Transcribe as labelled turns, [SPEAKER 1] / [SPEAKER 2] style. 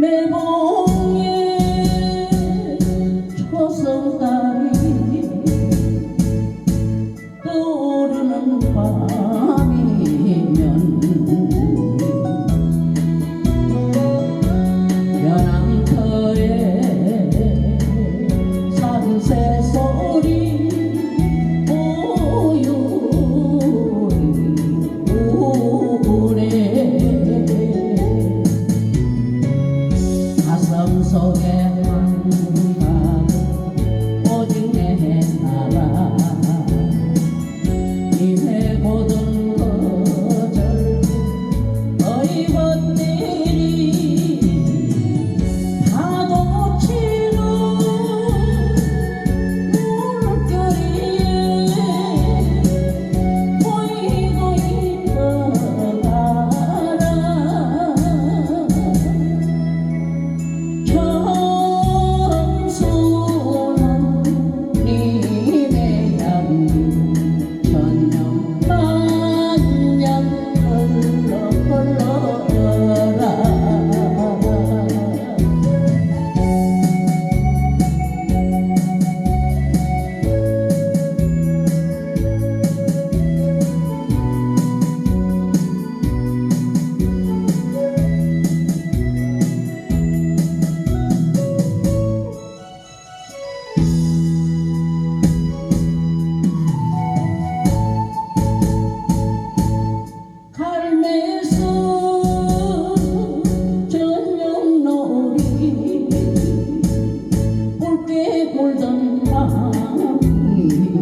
[SPEAKER 1] ไม่พ่อ So yeah.